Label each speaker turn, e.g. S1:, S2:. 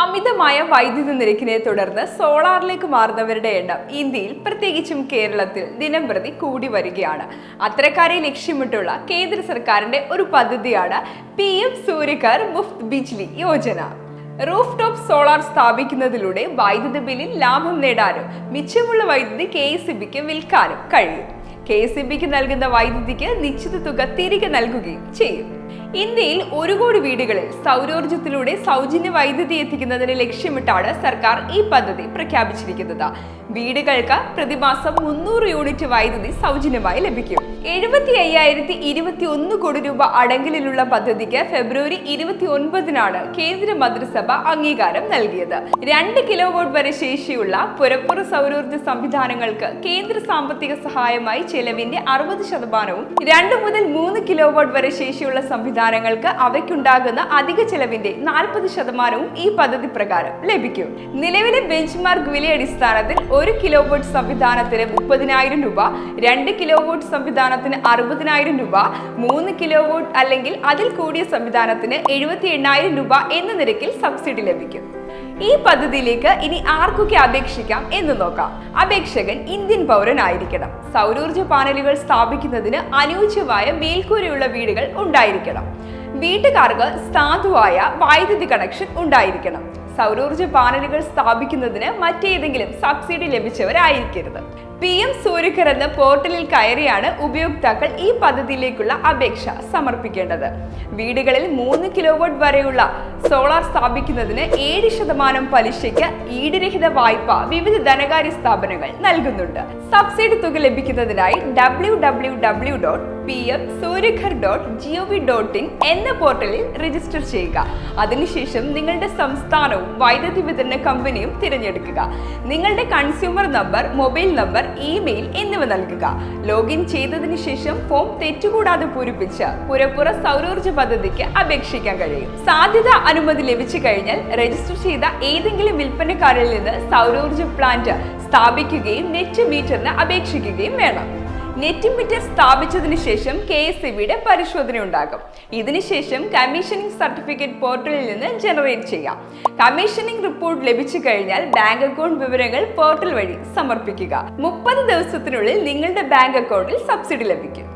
S1: അമിതമായ വൈദ്യുതി നിരക്കിനെ തുടർന്ന് സോളാറിലേക്ക് മാറുന്നവരുടെ എണ്ണം ഇന്ത്യയിൽ പ്രത്യേകിച്ചും കേരളത്തിൽ ദിനംപ്രതി കൂടി വരികയാണ്. അത്തരക്കാരെ ലക്ഷ്യമിട്ടുള്ള കേന്ദ്ര സർക്കാരിന്റെ ഒരു പദ്ധതിയാണ് P M Suryaghar Muft Bijli Yojana. Rooftop solar സ്ഥാപിക്കുന്നതിലൂടെ വൈദ്യുതി ബില്ലിൽ ലാഭം നേടാനും മിച്ചമുള്ള വൈദ്യുതി കെ എസ് വിൽക്കാനും കഴിയും. കെ എസ് നൽകുന്ന വൈദ്യുതിക്ക് നിശ്ചിത തുക തിരികെ നൽകുകയും ചെയ്യും. ഇന്ത്യയിൽ ഒരു കോടി വീടുകളിൽ സൗരോർജത്തിലൂടെ സൗജന്യ വൈദ്യുതി എത്തിക്കുന്നതിന് ലക്ഷ്യമിട്ടാണ് സർക്കാർ ഈ പദ്ധതി പ്രഖ്യാപിച്ചിരിക്കുന്നത്. വീടുകൾക്ക് പ്രതിമാസം മുന്നൂറ് യൂണിറ്റ് വൈദ്യുതി സൗജന്യമായി ലഭിക്കും. എഴുപത്തി അയ്യായിരത്തി ഇരുപത്തി ഒന്ന് കോടി രൂപ അടങ്കലിലുള്ള പദ്ധതിക്ക് ഫെബ്രുവരി ഇരുപത്തി ഒൻപതിനാണ് കേന്ദ്ര മന്ത്രിസഭ അംഗീകാരം നൽകിയത്. രണ്ട് കിലോ വോട്ട് വരെ ശേഷിയുള്ള പുരപ്പുറ സൗരോർജ സംവിധാനങ്ങൾക്ക് കേന്ദ്ര സാമ്പത്തിക സഹായമായി ചെലവിന്റെ അറുപത് ശതമാനവും രണ്ട് മുതൽ മൂന്ന് കിലോ വോട്ട് വരെ ശേഷിയുള്ള സംവിധാനങ്ങൾക്ക് അവയ്ക്കുണ്ടാകുന്ന അധിക ചെലവിന്റെ നാൽപ്പത് ശതമാനവും ഈ പദ്ധതി പ്രകാരം ലഭിക്കും. നിലവിലെ ബെഞ്ച് മാർക്ക് വിലയടിസ്ഥാനത്തിൽ ഒരു കിലോ വോട്ട് സംവിധാനത്തിന് മുപ്പതിനായിരം രൂപ രണ്ട് കിലോ വോട്ട് സംവിധാനത്തിന് അറുപതിനായിരം രൂപ മൂന്ന് കിലോ വോട്ട് അല്ലെങ്കിൽ അതിൽ കൂടിയ സംവിധാനത്തിന് എഴുപത്തി എണ്ണായിരം രൂപ എന്ന നിരക്കിൽ സബ്സിഡി ലഭിക്കും. ഈ പദ്ധതിയിലേക്ക് ഇനി ആർക്കൊക്കെ അപേക്ഷിക്കാം എന്ന് നോക്കാം. അപേക്ഷകൻ ഇന്ത്യൻ പൗരനായിരിക്കണം. സൗരോർജ പാനലുകൾ സ്ഥാപിക്കുന്നതിന് അനുയോജ്യമായ മേൽക്കൂരയുള്ള വീടുകൾ ഉണ്ടായിരിക്കണം. വീട്ടുകാർക്ക് സാധുവായ വൈദ്യുതി കണക്ഷൻ ഉണ്ടായിരിക്കണം. സൗരോർജ പാനലുകൾ സ്ഥാപിക്കുന്നതിന് മറ്റേതെങ്കിലും സബ്സിഡി ലഭിച്ചവരായിരിക്കരുത്. പി എം സൂര്യകർ എന്ന പോർട്ടലിൽ കയറിയാണ് ഉപയോക്താക്കൾ ഈ പദ്ധതിയിലേക്കുള്ള അപേക്ഷ സമർപ്പിക്കേണ്ടത്. വീടുകളിൽ മൂന്ന് കിലോവാട്ട് വരെയുള്ള സോളാർ സ്ഥാപിക്കുന്നതിന് ഏഴ് ശതമാനം പലിശയ്ക്ക് ഈടുരഹിത വായ്പ വിവിധ ധനകാര്യ സ്ഥാപനങ്ങൾ നൽകുന്നുണ്ട്. സബ്സിഡി തുക ലഭിക്കുന്നതിനായി W W W dot P M Suryaghar dot G O V dot in എന്ന പോർട്ടലിൽ രജിസ്റ്റർ ചെയ്യുക. അതിനുശേഷം നിങ്ങളുടെ സംസ്ഥാനവും വൈദ്യുതി വിതരണ കമ്പനിയും തിരഞ്ഞെടുക്കുക. നിങ്ങളുടെ consumer number mobile number email എന്നിവ നൽകുക. ലോഗിൻ ചെയ്തതിനു ശേഷം ഫോം തെറ്റുകൂടാതെ പൂരിപ്പിച്ച് പുരപ്പുറ സൗരോർജ പദ്ധതിക്ക് അപേക്ഷിക്കാൻ കഴിയും. സാധ്യത അനുമതി ലഭിച്ചു കഴിഞ്ഞാൽ രജിസ്റ്റർ ചെയ്ത ഏതെങ്കിലും വിൽപ്പനക്കാരിൽ നിന്ന് സൗരോർജ പ്ലാന്റ് സ്ഥാപിക്കുകയും നെറ്റ് മീറ്ററിന് അപേക്ഷിക്കുകയും വേണം. നെറ്റ് മീറ്റർ സ്ഥാപിച്ചതിന് ശേഷം കെ എസ് ഇ ബിയുടെ പരിശോധന ഉണ്ടാകും ഇതിനുശേഷം കമ്മീഷനിങ് സർട്ടിഫിക്കറ്റ് പോർട്ടലിൽ നിന്ന് ജനറേറ്റ് ചെയ്യാം. കമ്മീഷനിങ് റിപ്പോർട്ട് ലഭിച്ചു കഴിഞ്ഞാൽ ബാങ്ക് അക്കൗണ്ട് വിവരങ്ങൾ പോർട്ടൽ വഴി സമർപ്പിക്കുക. മുപ്പത് ദിവസത്തിനുള്ളിൽ നിങ്ങളുടെ ബാങ്ക് അക്കൗണ്ടിൽ സബ്സിഡി ലഭിക്കും.